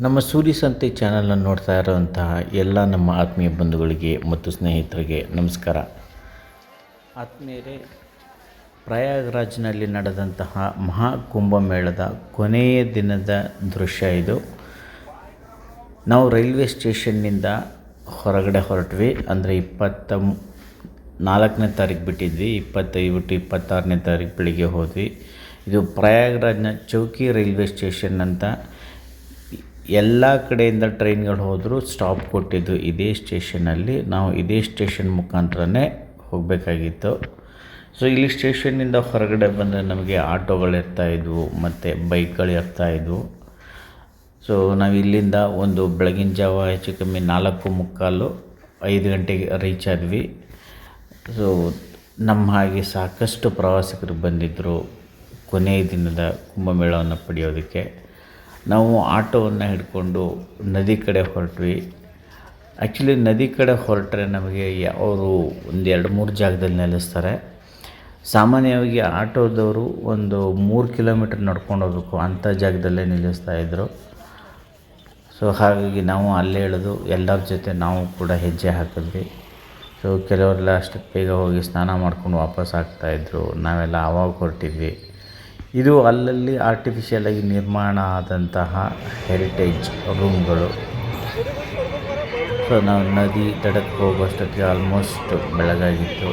ನಮ್ಮ ಸೂರ್ಯ ಸಂತೆ ಚಾನಲನ್ನು ನೋಡ್ತಾ ಇರುವಂತಹ ಎಲ್ಲ ನಮ್ಮ ಆತ್ಮೀಯ ಬಂಧುಗಳಿಗೆ ಮತ್ತು ಸ್ನೇಹಿತರಿಗೆ ನಮಸ್ಕಾರ. ಆತ್ಮೀಯರೇ, ಪ್ರಯಾಗ್ರಾಜ್ನಲ್ಲಿ ನಡೆದಂತಹ ಮಹಾಕುಂಭಮೇಳದ ಕೊನೆಯ ದಿನದ ದೃಶ್ಯ ಇದು. ನಾವು ರೈಲ್ವೆ ಸ್ಟೇಷನ್ನಿಂದ ಹೊರಗಡೆ ಹೊರಟ್ವಿ. ಅಂದರೆ ಇಪ್ಪತ್ತ ನಾಲ್ಕನೇ ತಾರೀಕು ಬಿಟ್ಟಿದ್ವಿ, ಇಪ್ಪತ್ತೈದು ಬಿಟ್ಟು ಇಪ್ಪತ್ತಾರನೇ ತಾರೀಕು ಬೆಳಿಗ್ಗೆ ಹೋದ್ವಿ. ಇದು ಪ್ರಯಾಗ್ರಾಜ್ನ ಚೌಕಿ ರೈಲ್ವೆ ಸ್ಟೇಷನ್ ಅಂತ ಎಲ್ಲ ಕಡೆಯಿಂದ ಟ್ರೈನ್ಗಳು ಹೋದರೂ ಸ್ಟಾಪ್ ಕೊಟ್ಟಿದ್ದು ಇದೇ ಸ್ಟೇಷನಲ್ಲಿ. ನಾವು ಇದೇ ಸ್ಟೇಷನ್ ಮುಖಾಂತರನೇ ಹೋಗಬೇಕಾಗಿತ್ತು. ಸೊ ಇಲ್ಲಿ ಸ್ಟೇಷನ್ನಿಂದ ಹೊರಗಡೆ ಬಂದರೆ ನಮಗೆ ಆಟೋಗಳು ಇರ್ತಾಯಿದ್ವು ಮತ್ತು ಬೈಕ್ಗಳು ಇರ್ತಾಯಿದ್ವು ಸೊ ನಾವು ಇಲ್ಲಿಂದ ಒಂದು ಬೆಳಗಿನ ಜಾವ ಹೆಚ್ಚು ಕಮ್ಮಿ ನಾಲ್ಕು ಮುಕ್ಕಾಲು ಐದು ಗಂಟೆಗೆ ರೀಚ್ ಆದ್ವಿ. ಸೊ ನಮ್ಮ ಹಾಗೆ ಸಾಕಷ್ಟು ಪ್ರವಾಸಿಗರು ಬಂದಿದ್ದರು ಕೊನೆಯ ದಿನದ ಕುಂಭಮೇಳವನ್ನು ಪಡೆಯೋದಕ್ಕೆ. ನಾವು ಆಟೋವನ್ನು ಹಿಡ್ಕೊಂಡು ನದಿ ಕಡೆ ಹೊರಟ್ವಿ. ಆ್ಯಕ್ಚುಲಿ ನದಿ ಕಡೆ ಹೊರಟ್ರೆ ನಮಗೆ ಅವರು ಒಂದು ಎರಡು ಮೂರು ಜಾಗದಲ್ಲಿ ನೆಲೆಸ್ತಾರೆ. ಸಾಮಾನ್ಯವಾಗಿ ಆಟೋದವರು ಒಂದು ಮೂರು ಕಿಲೋಮೀಟ್ರ್ ನಡ್ಕೊಂಡು ಹೋಗಬೇಕು ಅಂಥ ಜಾಗದಲ್ಲೇ ನಿಲ್ಲಿಸ್ತಾ ಇದ್ದರು ಸೊ ಹಾಗಾಗಿ ನಾವು ಅಲ್ಲೇ ಇಳಿದು ಎಲ್ಲರ ಜೊತೆ ನಾವು ಕೂಡ ಹೆಜ್ಜೆ ಹಾಕಿದ್ವಿ. ಸೊ ಕೆಲವರೆಲ್ಲ ಅಷ್ಟಕ್ಕೆ ಬೇಗ ಹೋಗಿ ಸ್ನಾನ ಮಾಡ್ಕೊಂಡು ವಾಪಸ್ ಆಗ್ತಾಯಿದ್ರು ನಾವೆಲ್ಲ ಆವಾಗ ಹೊರಟಿದ್ವಿ. ಇದು ಅಲ್ಲಲ್ಲಿ ಆರ್ಟಿಫಿಷಿಯಲಾಗಿ ನಿರ್ಮಾಣ ಆದಂತಹ ಹೆರಿಟೇಜ್ ರೂಮ್ಗಳು ಸೊ ನಾವು ನದಿ ದಡಕ್ಕೆ ಹೋಗುವಷ್ಟೊತ್ತಿಗೆ ಆಲ್ಮೋಸ್ಟ್ ಬೆಳಗಾಗಿತ್ತು.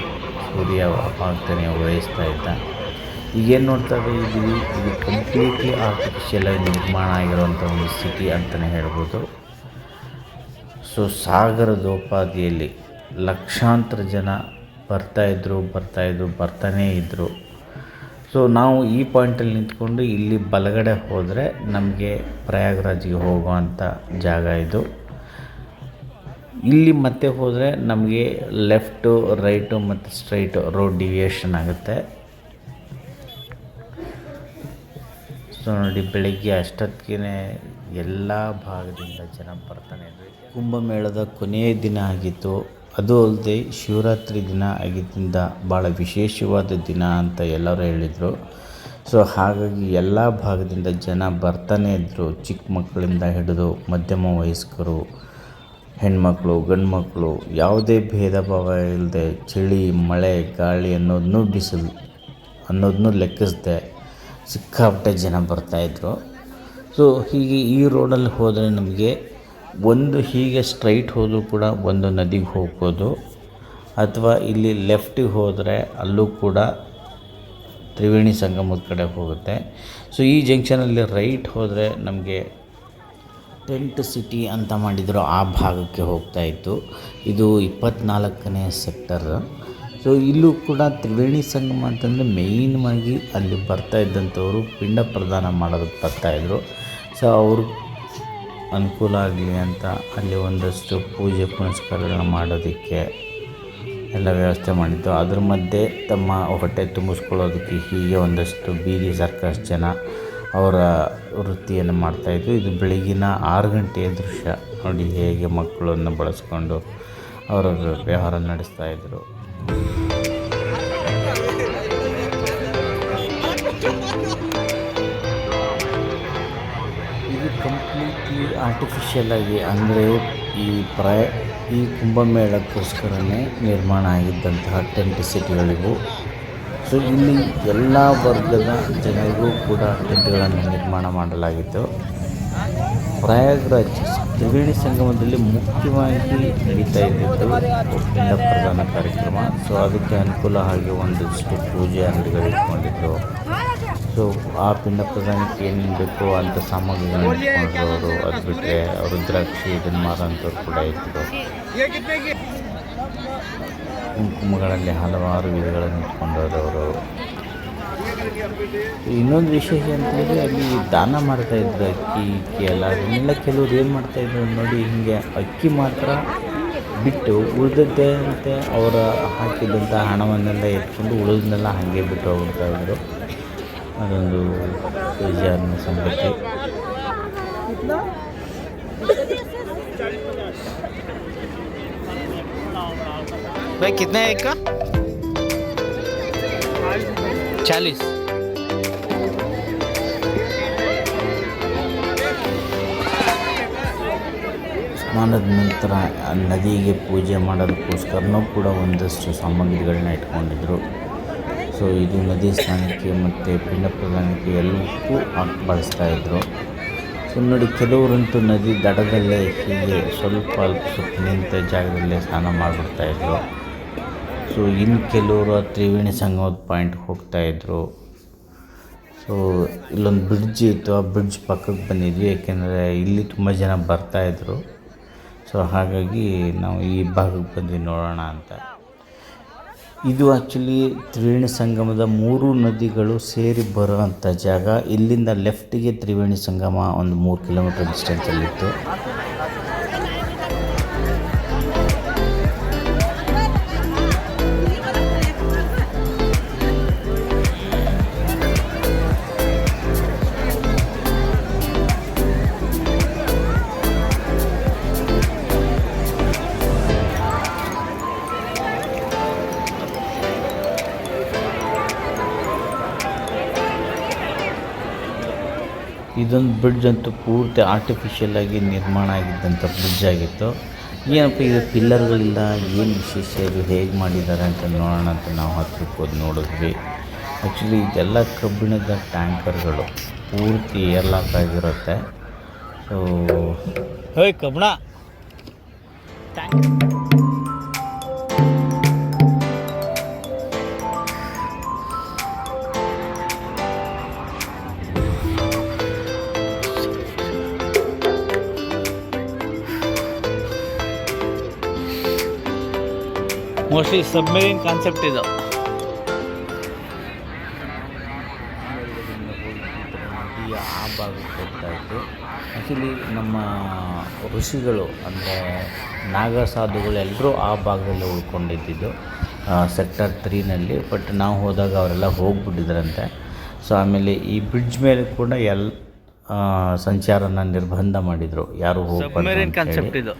ಸೂರ್ಯ ಆಗ್ತಾನೆ ಉದಯಿಸ್ತಾ ಇದ್ದ. ಈಗೇನು ನೋಡ್ತಾ ಇದ್ದೀವಿ? ಇದು ಕಂಪ್ಲೀಟ್ಲಿ ಆರ್ಟಿಫಿಷಿಯಲಾಗಿ ನಿರ್ಮಾಣ ಆಗಿರುವಂಥ ಒಂದು ಸಿಟಿ ಅಂತಲೇ ಹೇಳ್ಬೋದು. ಸೊ ಸಾಗರದೋಪಾದಿಯಲ್ಲಿ ಲಕ್ಷಾಂತರ ಜನ ಬರ್ತಾಯಿದ್ರು ಬರ್ತಾಯಿದ್ರು ಬರ್ತಾನೇ ಇದ್ದರು ಸೊ ನಾವು ಈ ಪಾಯಿಂಟಲ್ಲಿ ನಿಂತ್ಕೊಂಡು ಇಲ್ಲಿ ಬಲಗಡೆ ಹೋದರೆ ನಮಗೆ ಪ್ರಯಾಗ್ರಾಜ್ಗೆ ಹೋಗುವಂಥ ಜಾಗ ಇದು. ಇಲ್ಲಿ ಮತ್ತೆ ಹೋದರೆ ನಮಗೆ ಲೆಫ್ಟು ರೈಟು ಮತ್ತು ಸ್ಟ್ರೈಟು ರೋಡ್ ಡಿವಿಯೇಷನ್ ಆಗುತ್ತೆ. ಸೊ ನೋಡಿ ಬೆಳಗ್ಗೆ ಅಷ್ಟೊತ್ತಿಗೆ ಎಲ್ಲ ಭಾಗದಿಂದ ಜನ ಬರ್ತಾನೆ ಕುಂಭಮೇಳದ ಕೊನೆಯ ದಿನ ಆಗಿತ್ತು. ಅದು ಅಲ್ಲದೆ ಶಿವರಾತ್ರಿ ದಿನ ಆಗಿದ್ದರಿಂದ ಭಾಳ ವಿಶೇಷವಾದ ದಿನ ಅಂತ ಎಲ್ಲರೂ ಹೇಳಿದರು. ಸೊ ಹಾಗಾಗಿ ಎಲ್ಲ ಭಾಗದಿಂದ ಜನ ಬರ್ತಾನೆ ಇದ್ದರು ಚಿಕ್ಕ ಮಕ್ಕಳಿಂದ ಹಿಡಿದು ಮಧ್ಯಮ ವಯಸ್ಕರು, ಹೆಣ್ಮಕ್ಳು ಗಂಡು ಮಕ್ಕಳು ಯಾವುದೇ ಭೇದ ಭಾವ ಇಲ್ಲದೆ ಚಳಿ, ಮಳೆ, ಗಾಳಿ ಅನ್ನೋದನ್ನು ಬಿಸಿಲು ಅನ್ನೋದನ್ನೂ ಲೆಕ್ಕಿಸದೆ ಸಿಕ್ಕಾಪಟ್ಟೆ ಜನ ಬರ್ತಾಯಿದ್ರು ಸೊ ಹೀಗೆ ಈ ರೋಡಲ್ಲಿ ಹೋದರೆ ನಮಗೆ ಒಂದು ಹೀಗೆ ಸ್ಟ್ರೈಟ್ ಹೋದರೂ ಕೂಡ ಒಂದು ನದಿಗೆ ಹೋಗ್ಬೋದು. ಅಥವಾ ಇಲ್ಲಿ ಲೆಫ್ಟಿಗೆ ಹೋದರೆ ಅಲ್ಲೂ ಕೂಡ ತ್ರಿವೇಣಿ ಸಂಗಮದ ಕಡೆ ಹೋಗುತ್ತೆ. ಸೊ ಈ ಜಂಕ್ಷನಲ್ಲಿ ರೈಟ್ ಹೋದರೆ ನಮಗೆ ಟೆಂಟ್ ಸಿಟಿ ಅಂತ ಮಾಡಿದ್ರು ಆ ಭಾಗಕ್ಕೆ ಹೋಗ್ತಾ ಇತ್ತು. ಇದು ಇಪ್ಪತ್ನಾಲ್ಕನೇ ಸೆಕ್ಟರ್ ಸೊ ಇಲ್ಲೂ ಕೂಡ ತ್ರಿವೇಣಿ ಸಂಗಮ ಅಂತಂದರೆ ಆಗಿ ಅಲ್ಲಿ ಬರ್ತಾ ಇದ್ದಂಥವರು ಪಿಂಡ ಪ್ರದಾನ ಮಾಡೋದಕ್ಕೆ ಬರ್ತಾಯಿದ್ರು ಸೊ ಅವರು ಅನುಕೂಲ ಆಗಲಿ ಅಂತ ಅಲ್ಲಿ ಒಂದಷ್ಟು ಪೂಜೆ ಪುನಸ್ಕಾರಗಳನ್ನ ಮಾಡೋದಕ್ಕೆ ಎಲ್ಲ ವ್ಯವಸ್ಥೆ ಮಾಡಿದ್ದು. ಅದ್ರ ಮಧ್ಯೆ ತಮ್ಮ ಹೊಟ್ಟೆ ತುಂಬಿಸ್ಕೊಳ್ಳೋದಕ್ಕೆ ಹೀಗೆ ಒಂದಷ್ಟು ಬೀದಿ ಸರ್ಕಸ್ ಜನ ಅವರ ವೃತ್ತಿಯನ್ನು ಮಾಡ್ತಾಯಿದ್ರು ಇದು ಬೆಳಗಿನ ಆರು ಗಂಟೆಯ ದೃಶ್ಯ. ನೋಡಿ ಹೇಗೆ ಮಕ್ಕಳನ್ನು ಬಳಸ್ಕೊಂಡು ಅವರ ವ್ಯವಹಾರ ನಡೆಸ್ತಾ ಕಂಪ್ಲೀಟ್ಲಿ ಆರ್ಟಿಫಿಷಿಯಲ್ ಆಗಿ ಅಂದರೆ ಈ ಪ್ರಯ ಈ ಕುಂಭಮೇಳಕ್ಕೋಸ್ಕರನೇ ನಿರ್ಮಾಣ ಆಗಿದ್ದಂತಹ ಟೆಂಟ್ ಸಿಟಿಗಳಿವು ಸೊ ಇಲ್ಲಿ ಎಲ್ಲ ವರ್ಗದ ಜನರಿಗೂ ಕೂಡ ಟೆಂಟ್ಗಳನ್ನು ನಿರ್ಮಾಣ ಮಾಡಲಾಗಿತ್ತು. ಪ್ರಯಾಗ್ರಾಜ್ ತ್ರಿವೇಣಿ ಸಂಗಮದಲ್ಲಿ ಮುಖ್ಯವಾಗಿ ನಡೀತಾ ಇದ್ದಿದ್ದು ಪಿಂಡ ಪ್ರಧಾನ ಕಾರ್ಯಕ್ರಮ. ಸೊ ಅದಕ್ಕೆ ಅನುಕೂಲ ಆಗಿ ಒಂದಿಷ್ಟು ಪೂಜೆ ಅಂಗಡಿಗಳು ಇಟ್ಕೊಂಡಿದ್ರು. ಸೊ, ಆ ಪಿಂಡ ಪ್ರಧಾನಕ್ಕೆ ಏನೇನು ಬೇಕು ಅಂಥ ಸಾಮಗ್ರಿಗಳನ್ನ ಇಟ್ಕೊಂಡ್ರು ಅದು ಬಿಟ್ಟರೆ ರುದ್ರಾಕ್ಷಿ ಇದನ್ನು ಮಾರೋಂಥವ್ರು ಕೂಡ ಇದ್ದರು ಕುಂಕುಮಗಳಲ್ಲಿ ಹಲವಾರು ವಿಧಗಳನ್ನು ಇಟ್ಕೊಂಡವರು ಇನ್ನೊಂದು ವಿಶೇಷ ಅಂತಂದರೆ, ಅಲ್ಲಿ ದಾನ ಮಾಡ್ತಾ ಇದ್ರು ಅಕ್ಕಿ, ಇಕ್ಕಿ ಎಲ್ಲ. ಅದನ್ನೆಲ್ಲ ಕೆಲವ್ರು ಏನು ಮಾಡ್ತಾಯಿದ್ರು ನೋಡಿ, ಹೀಗೆ ಅಕ್ಕಿ ಮಾತ್ರ ಬಿಟ್ಟು ಉಳಿದದ್ದೇ ಅಂತೆ ಅವರ ಹಾಕಿದಂಥ ಹಣವನ್ನೆಲ್ಲ ಎತ್ಕೊಂಡು ಉಳಿದನ್ನೆಲ್ಲ ಹಾಗೆ ಬಿಟ್ಟು ಹೋಗ್ತಾ ಇದ್ರು. ಅದೊಂದು ಬೇಜಾರಿನ ಸಂಗತಿ भाई ಸ್ನಾನದ ನಂತರ ನದಿಗೆ ಪೂಜೆ ಮಾಡೋದಕ್ಕೋಸ್ಕರನೂ ಕೂಡ ಒಂದಷ್ಟು ಸಾಮಗ್ರಿಗಳನ್ನ ಇಟ್ಕೊಂಡಿದ್ರು. ಸೊ ಇದು ನದಿ ಸ್ನಾನಕ್ಕೆ ಮತ್ತು ಪಿಂಡ ಪ್ರದಾನಕ್ಕೆ ಎಲ್ಲಕ್ಕೂ ಹಾಕಿ ಬಳಸ್ತಾಯಿದ್ರು ಸೊ ನೋಡಿ, ಕೆಲವರಂತೂ ನದಿ ದಡದಲ್ಲೇ ಹೀಗೆ ಸ್ವಲ್ಪ ಅಲ್ಪ ಸ್ವಲ್ಪ ನಿಂತ ಜಾಗದಲ್ಲೇ ಸ್ನಾನ ಮಾಡಿಬಿಡ್ತಾಯಿದ್ರು ಸೊ ಇನ್ನು ಕೆಲವರು ತ್ರಿವೇಣಿ ಸಂಗಮದ ಪಾಯಿಂಟ್ಗೆ ಹೋಗ್ತಾಯಿದ್ರು ಸೊ ಇಲ್ಲೊಂದು ಬ್ರಿಡ್ಜ್ ಇತ್ತು, ಆ ಬ್ರಿಡ್ಜ್ ಪಕ್ಕಕ್ಕೆ ಬಂದಿದ್ವಿ. ಏಕೆಂದರೆ ಇಲ್ಲಿ ತುಂಬ ಜನ ಬರ್ತಾಯಿದ್ರು ಸೊ ಹಾಗಾಗಿ ನಾವು ಈ ಭಾಗಕ್ಕೆ ಬಂದ್ವಿ ನೋಡೋಣ ಅಂತ. ಇದು ಆ್ಯಕ್ಚುಲಿ ತ್ರಿವೇಣಿ ಸಂಗಮದ ಮೂರು ನದಿಗಳು ಸೇರಿ ಬರುವಂಥ ಜಾಗ. ಇಲ್ಲಿಂದ ಲೆಫ್ಟಿಗೆ ತ್ರಿವೇಣಿ ಸಂಗಮ ಒಂದು ಮೂರು ಕಿಲೋಮೀಟರ್ ಡಿಸ್ಟೆನ್ಸಲ್ಲಿತ್ತು ಇದೊಂದು ಬ್ರಿಡ್ಜ್ ಅಂತೂ ಪೂರ್ತಿ ಆರ್ಟಿಫಿಷಿಯಲ್ ಆಗಿ ನಿರ್ಮಾಣ ಆಗಿದ್ದಂಥ ಬ್ರಿಡ್ಜ್ ಆಗಿತ್ತು. ಏನಪ್ಪ ಈಗ ಪಿಲ್ಲರ್ಗಳಿಲ್ಲ ಏನು ವಿಶೇಷ ಇದು ಹೇಗೆ ಮಾಡಿದ್ದಾರೆ ಅಂತ ನೋಡೋಣ ಅಂತ ನಾವು ಹತ್ತಿರಕ್ಕೆ ಹೋಗಿ ನೋಡಿದ್ವಿ. ಆ್ಯಕ್ಚುಲಿ ಇದೆಲ್ಲ ಕಬ್ಬಿಣದ ಟ್ಯಾಂಕರ್ಗಳು. ಪೂರ್ತಿ ಏರ್ಲಾಕ್ ಆಗಿರುತ್ತೆ. ಸೊ ಹೇ ಕಬ್ಬಣ. ಮೋಸ್ಟ್ಲಿ ಸಬ್ಮೆರಿನ್ ಕಾನ್ಸೆಪ್ಟ್ ಇದು. ನದಿಯ ಆ ಭಾಗಕ್ಕೆ ಹೋಗ್ತಾ ಇತ್ತು ಆ್ಯಕ್ಚುಲಿ ನಮ್ಮ ಋಷಿಗಳು ಅಂದರೆ ನಾಗ ಸಾಧುಗಳೆಲ್ಲರೂ ಆ ಭಾಗದಲ್ಲಿ ಉಳ್ಕೊಂಡಿದ್ದಿದ್ದು ಸೆಕ್ಟರ್ ತ್ರೀನಲ್ಲಿ ಬಟ್ ನಾವು ಹೋದಾಗ ಅವರೆಲ್ಲ ಹೋಗ್ಬಿಟ್ಟಿದ್ರಂತೆ. ಸೊ ಆಮೇಲೆ ಈ ಬ್ರಿಡ್ಜ್ ಮೇಲೆ ಕೂಡ ಎಲ್ ಸಂಚಾರನ ನಿರ್ಬಂಧ ಮಾಡಿದರು. ಯಾರು ಸಬ್ಮೆರಿನ್ ಕಾನ್ಸೆಪ್ಟ್ ಹೋಗ್ಬಾರ್ದು ಇದು.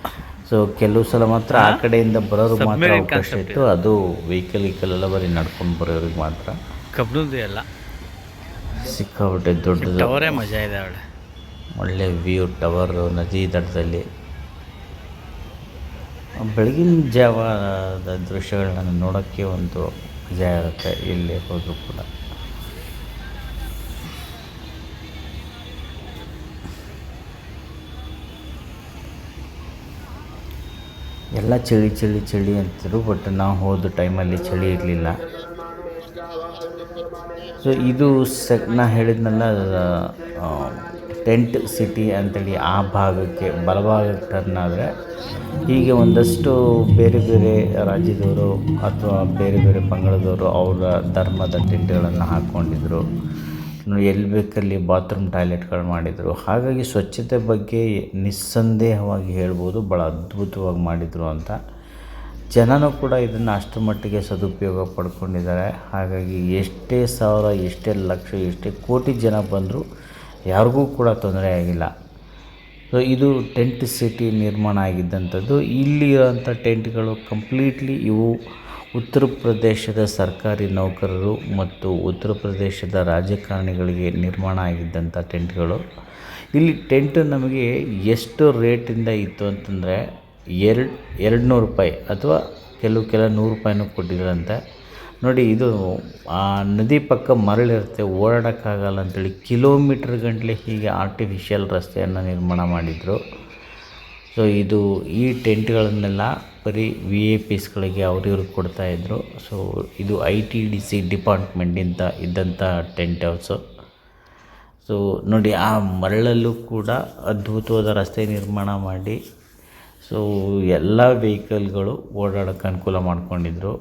ಸೊ ಕೆಲವು ಸಲ ಮಾತ್ರ ಆ ಕಡೆಯಿಂದ ಬರೋರು ಮಾತ್ರ ಅವಕಾಶ ಇತ್ತು. ಅದು ವೆಹಿಕಲ್ ವೆಹಿಕಲ್ ಎಲ್ಲ ಬರೀ ನಡ್ಕೊಂಡು ಬರೋರಿಗೆ ಮಾತ್ರ. ಕಬ್ಬಿಣದ್ದು ಎಲ್ಲ. ಸಿಕ್ಕಾಬಿಟ್ಟೆ ದೊಡ್ಡದು. ಟವರೇ ಮಜಾ ಇದೆ ಅವಳೆ. ಒಳ್ಳೆ ವ್ಯೂ ಟವರ್ ನದಿ ದಡದಲ್ಲಿ. ಬೆಳಗಿನ ಜಾವದ ದೃಶ್ಯಗಳನ್ನ ನೋಡೋಕ್ಕೆ ಒಂದು ಮಜಾ ಇರುತ್ತೆ ಇಲ್ಲಿ ಹೋದರೂ ಕೂಡ. ಎಲ್ಲ ಚಳಿ ಚಳಿ ಚಳಿ ಅಂತಿದ್ರು ಬಟ್ ನಾವು ಹೋದ ಟೈಮಲ್ಲಿ ಚಳಿ ಇರಲಿಲ್ಲ. ಸೊ ಇದು ಸೆಕ್, ನಾ ಹೇಳಿದ್ನಲ್ಲ ಟೆಂಟ್ ಸಿಟಿ ಅಂತೇಳಿ ಆ ಭಾಗಕ್ಕೆ, ಬಲಭಾಗಕ್ಕೆ ಟರ್ನ್ ಆದರೆ ಹೀಗೆ ಒಂದಷ್ಟು ಬೇರೆ ಬೇರೆ ರಾಜ್ಯದವರು ಅಥವಾ ಬೇರೆ ಬೇರೆ ಪಂಗಡದವರು ಅವರ ಧರ್ಮದ ಟೆಂಟ್ಗಳನ್ನು ಹಾಕ್ಕೊಂಡಿದ್ರು ಎಲ್ಲಿ ಬೇಕಲ್ಲಿ ಬಾತ್ರೂಮ್ ಟಾಯ್ಲೆಟ್ಗಳು ಮಾಡಿದರು. ಹಾಗಾಗಿ ಸ್ವಚ್ಛತೆ ಬಗ್ಗೆ ನಿಸ್ಸಂದೇಹವಾಗಿ ಹೇಳ್ಬೋದು ಭಾಳ ಅದ್ಭುತವಾಗಿ ಮಾಡಿದರು ಅಂತ. ಜನನೂ ಕೂಡ ಇದನ್ನು ಅಷ್ಟರ ಮಟ್ಟಿಗೆ ಸದುಪಯೋಗ ಪಡ್ಕೊಂಡಿದ್ದಾರೆ. ಹಾಗಾಗಿ ಎಷ್ಟೇ ಸಾವಿರ, ಎಷ್ಟೇ ಲಕ್ಷ, ಎಷ್ಟೇ ಕೋಟಿ ಜನ ಬಂದರೂ ಯಾರಿಗೂ ಕೂಡ ತೊಂದರೆ ಆಗಿಲ್ಲ. ಸೊ ಇದು ಟೆಂಟ್ ಸಿಟಿ ನಿರ್ಮಾಣ ಆಗಿದ್ದಂಥದ್ದು. ಇಲ್ಲಿರೋಂಥ ಟೆಂಟ್ಗಳು ಕಂಪ್ಲೀಟ್ಲಿ ಇವು ಉತ್ತರ ಪ್ರದೇಶದ ಸರ್ಕಾರಿ ನೌಕರರು ಮತ್ತು ಉತ್ತರ ಪ್ರದೇಶದ ರಾಜಕಾರಣಿಗಳಿಗೆ ನಿರ್ಮಾಣ ಆಗಿದ್ದಂಥ ಟೆಂಟ್ಗಳು. ಇಲ್ಲಿ ಟೆಂಟ್ ನಮಗೆ ಎಷ್ಟು ರೇಟಿಂದ ಇತ್ತು ಅಂತಂದರೆ ಎರಡು ಎರಡು ನೂರು ರೂಪಾಯಿ ಅಥವಾ ಕೆಲವು, ಕೆಲ ನೂರು ರೂಪಾಯಿನೂ ಕೊಟ್ಟಿದ್ರಂತೆ. ನೋಡಿ ಇದು, ಆ, ನದಿ ಪಕ್ಕ ಮರಳಿರುತ್ತೆ, ಓಡಾಡೋಕ್ಕಾಗಲ್ಲ ಅಂತೇಳಿ ಕಿಲೋಮೀಟ್ರ್ ಗಂಟಲೆ ಹೀಗೆ ಆರ್ಟಿಫಿಷಿಯಲ್ ರಸ್ತೆಯನ್ನು ನಿರ್ಮಾಣ ಮಾಡಿದರು. ಸೊ ಇದು ಈ ಟೆಂಟ್ಗಳನ್ನೆಲ್ಲ ಬರೀ ವಿ ಎ ಪಿಸ್ಗಳಿಗೆ ಅವ್ರಿವ್ರಿಗೆ ಕೊಡ್ತಾಯಿದ್ರು ಸೊ ಇದು ಐ ಟಿ ಡಿ ಸಿ ಡಿಪಾರ್ಟ್ಮೆಂಟಿಂದ ಇದ್ದಂಥ ಟೆಂಟ್ ಹೌಸು ಸೊ ನೋಡಿ ಆ ಮರಳಲ್ಲೂ ಕೂಡ ಅದ್ಭುತವಾದ ರಸ್ತೆ ನಿರ್ಮಾಣ ಮಾಡಿ ಸೊ ಎಲ್ಲ ವೆಹಿಕಲ್ಗಳು ಓಡಾಡೋಕ್ಕೆ ಅನುಕೂಲ ಮಾಡಿಕೊಂಡಿದ್ರು.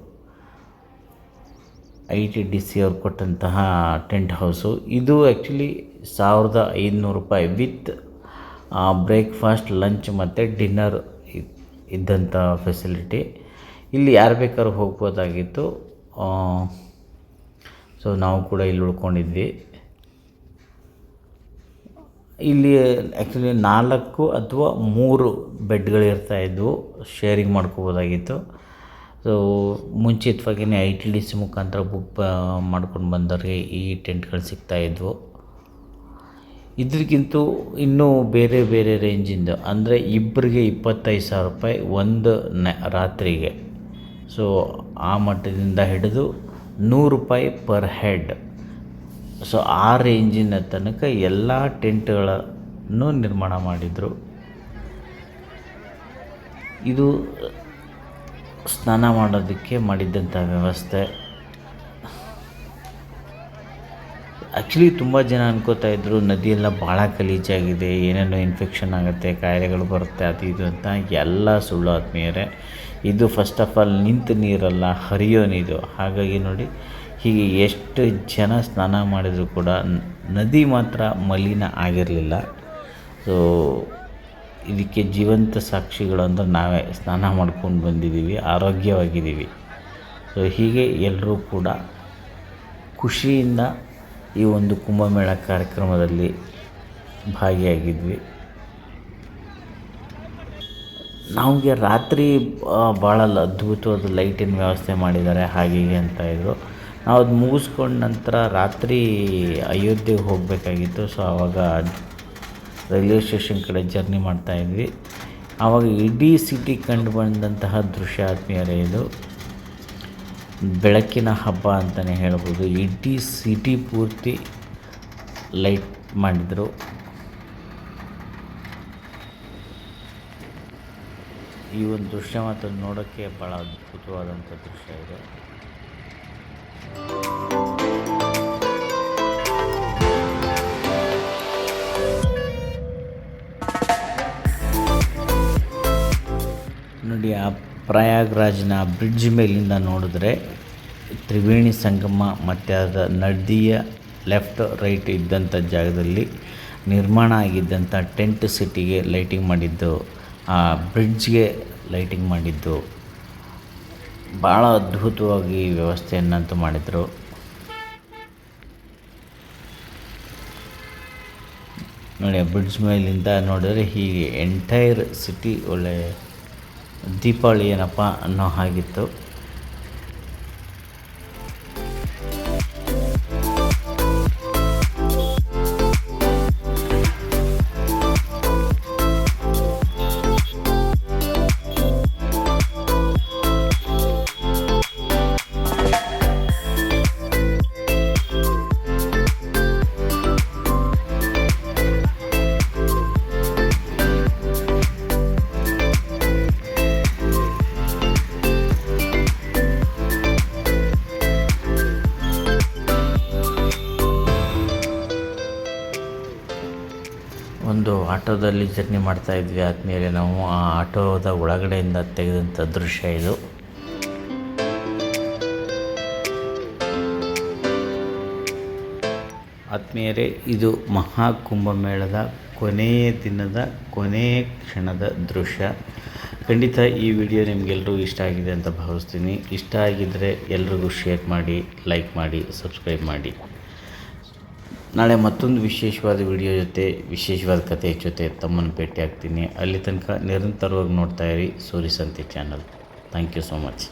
ಐ ಟಿ ಡಿ ಸಿ ಅವ್ರು ಕೊಟ್ಟಂತಹ ಟೆಂಟ್ ಹೌಸು ಇದು ಆ್ಯಕ್ಚುಲಿ ಸಾವಿರದ ಐದುನೂರು ರೂಪಾಯಿ ವಿತ್ ಬ್ರೇಕ್ಫಾಸ್ಟ್ ಲಂಚ್ ಮತ್ತು ಡಿನ್ನರ್ ಇದ್ದಂಥ ಫೆಸಿಲಿಟಿ ಇಲ್ಲಿ ಯಾರು ಬೇಕಾದ್ರೂ ಹೋಗ್ಬೋದಾಗಿತ್ತು. ಸೊ ನಾವು ಕೂಡ ಇಲ್ಲಿ ಉಳ್ಕೊಂಡಿದ್ವಿ. ಇಲ್ಲಿ ಆ್ಯಕ್ಚುಲಿ ನಾಲ್ಕು ಅಥವಾ ಮೂರು ಬೆಡ್ಗಳಿರ್ತಾ ಇದ್ವು. ಶೇರಿಂಗ್ ಮಾಡ್ಕೋಬೋದಾಗಿತ್ತು. ಸೊ ಮುಂಚಿತವಾಗಿಯೇ ಐ ಟಿ ಡಿ ಸಿ ಮುಖಾಂತರ ಬುಕ್ ಮಾಡ್ಕೊಂಡು ಬಂದವ್ರಿಗೆ ಈ ಟೆಂಟ್ಗಳು ಸಿಗ್ತಾಯಿದ್ವು ಇದ್ರಿಗಿಂತ ಇನ್ನೂ ಬೇರೆ ಬೇರೆ ರೇಂಜಿಂದು. ಅಂದರೆ ಇಬ್ಬರಿಗೆ ಇಪ್ಪತ್ತೈದು ಸಾವಿರ ರೂಪಾಯಿ ಒಂದು ನ, ರಾತ್ರಿಗೆ. ಸೊ ಆ ಮಟ್ಟದಿಂದ ಹಿಡಿದು ನೂರು ರೂಪಾಯಿ ಪರ್ ಹೆಡ್. ಸೊ ಆ ರೇಂಜಿನ ತನಕ ಎಲ್ಲ ಟೆಂಟ್ಗಳನ್ನು ನಿರ್ಮಾಣ ಮಾಡಿದರು. ಇದು ಸ್ನಾನ ಮಾಡೋದಕ್ಕೆ ಮಾಡಿದ್ದಂಥ ವ್ಯವಸ್ಥೆ. ಆ್ಯಕ್ಚುಲಿ ತುಂಬ ಜನ ಅನ್ಕೋತಾ ಇದ್ದರು ನದಿಯೆಲ್ಲ ಭಾಳ ಗಲೀಜಾಗಿದೆ, ಏನೇನೋ ಇನ್ಫೆಕ್ಷನ್ ಆಗುತ್ತೆ, ಕಾಯಿಲೆಗಳು ಬರುತ್ತೆ, ಅದು ಇದು ಅಂತ ಎಲ್ಲ ಸುಳ್ಳು ಆತ್ಮೀಯರೇ. ಇದು ಫಸ್ಟ್ ಆಫ್ ಆಲ್ ನಿಂತ ನೀರಲ್ಲ, ಹರಿಯೋ ನೀರು. ಹಾಗಾಗಿ ನೋಡಿ, ಹೀಗೆ ಎಷ್ಟು ಜನ ಸ್ನಾನ ಮಾಡಿದರೂ ಕೂಡ ನದಿ ಮಾತ್ರ ಮಲಿನ ಆಗಿರಲಿಲ್ಲ. ಸೊ ಇದಕ್ಕೆ ಜೀವಂತ ಸಾಕ್ಷಿಗಳು ಅಂದರೆ ನಾವೇ, ಸ್ನಾನ ಮಾಡ್ಕೊಂಡು ಬಂದಿದ್ದೀವಿ, ಆರೋಗ್ಯವಾಗಿದ್ದೀವಿ. ಸೊ ಹೀಗೆ ಎಲ್ಲರೂ ಕೂಡ ಖುಷಿಯಿಂದ ಈ ಒಂದು ಕುಂಭಮೇಳ ಕಾರ್ಯಕ್ರಮದಲ್ಲಿ ಭಾಗಿಯಾಗಿದ್ವಿ. ನಮಗೆ ರಾತ್ರಿ ಭಾಳ ಅದ್ಭುತವಾದ ಲೈಟಿನ ವ್ಯವಸ್ಥೆ ಮಾಡಿದ್ದಾರೆ ಹಾಗೆ ಅಂತ ಇದ್ದರು ನಾವು ಅದು ಮುಗಿಸ್ಕೊಂಡ ನಂತರ ರಾತ್ರಿ ಅಯೋಧ್ಯೆಗೆ ಹೋಗಬೇಕಾಗಿತ್ತು. ಸೊ ಆವಾಗ ರೈಲ್ವೆ ಸ್ಟೇಷನ್ ಕಡೆ ಜರ್ನಿ ಮಾಡ್ತಾಯಿದ್ವಿ ಆವಾಗ ಇಡೀ ಸಿಟಿ ಕಂಡು ಬಂದಂತಹ ದೃಶ್ಯ ಆತ್ಮೀಯರೇ ಇದು. ಬೆಳಕಿನ ಹಬ್ಬ ಅಂತಲೇ ಹೇಳ್ಬೋದು. ಇಡೀ ಸಿಟಿ ಪೂರ್ತಿ ಲೈಟ್ ಮಾಡಿದರು. ಈ ಒಂದು ದೃಶ್ಯ ಮಾತ್ರ ನೋಡೋಕ್ಕೆ ಭಾಳ ಅದ್ಭುತವಾದಂಥ ದೃಶ್ಯ ಇದೆ. ನೋಡಿ, ಆ ಪ್ರಯಾಗ್ರಾಜ್ನ ಬ್ರಿಡ್ಜ್ ಮೇಲಿಂದ ನೋಡಿದ್ರೆ ತ್ರಿವೇಣಿ ಸಂಗಮ ಮತ್ತು ಅದರ ನದಿಯ ಲೆಫ್ಟ್ ರೈಟ್ ಇದ್ದಂಥ ಜಾಗದಲ್ಲಿ ನಿರ್ಮಾಣ ಆಗಿದ್ದಂಥ ಟೆಂಟ್ ಸಿಟಿಗೆ ಲೈಟಿಂಗ್ ಮಾಡಿದ್ದು, ಆ ಬ್ರಿಡ್ಜ್ಗೆ ಲೈಟಿಂಗ್ ಮಾಡಿದ್ದು. ಭಾಳ ಅದ್ಭುತವಾಗಿ ವ್ಯವಸ್ಥೆಯನ್ನಂತೂ ಮಾಡಿದರು. ನೋಡಿ ಬ್ರಿಡ್ಜ್ ಮೇಲಿಂದ ನೋಡಿದ್ರೆ ಹೀಗೆ ಎಂಟೈರ್ ಸಿಟಿ ಒಳ್ಳೆ ದೀಪಾವಳಿ ಏನಪ್ಪ ಅನ್ನೋ ಹಾಗಿತ್ತು. ಆಟೋದಲ್ಲಿ ಜರ್ನಿ ಮಾಡ್ತಾ ಇದ್ವಿ. ಆದಮೇಲೆ ನಾವು ಆ ಆಟೋದ ಒಳಗಡೆಯಿಂದ ತೆಗೆದಂಥ ದೃಶ್ಯ ಇದು. ಆತ್ಮೀಯರೇ ಇದು ಮಹಾಕುಂಭಮೇಳದ ಕೊನೆಯ ದಿನದ ಕೊನೆಯ ಕ್ಷಣದ ದೃಶ್ಯ. ಖಂಡಿತ ಈ ವಿಡಿಯೋ ನಿಮಗೆಲ್ಲರೂ ಇಷ್ಟ ಆಗಿದೆ ಅಂತ ಭಾವಿಸ್ತೀನಿ. ಇಷ್ಟ ಆಗಿದ್ದರೆ ಎಲ್ರಿಗೂ ಶೇರ್ ಮಾಡಿ, ಲೈಕ್ ಮಾಡಿ, ಸಬ್ಸ್ಕ್ರೈಬ್ ಮಾಡಿ. ನಾಳೆ ಮತ್ತೊಂದು ವಿಶೇಷವಾದ ವಿಡಿಯೋ ಜೊತೆ, ವಿಶೇಷವಾದ ಕಥೆಯ ಜೊತೆ ತಮ್ಮನ್ನು ಭೇಟಿ ಆಗ್ತೀನಿ ಅಲ್ಲಿ ತನಕ ನಿರಂತರವಾಗಿ ನೋಡ್ತಾ ಇರಿ. Surya Santhe channel. Thank you so much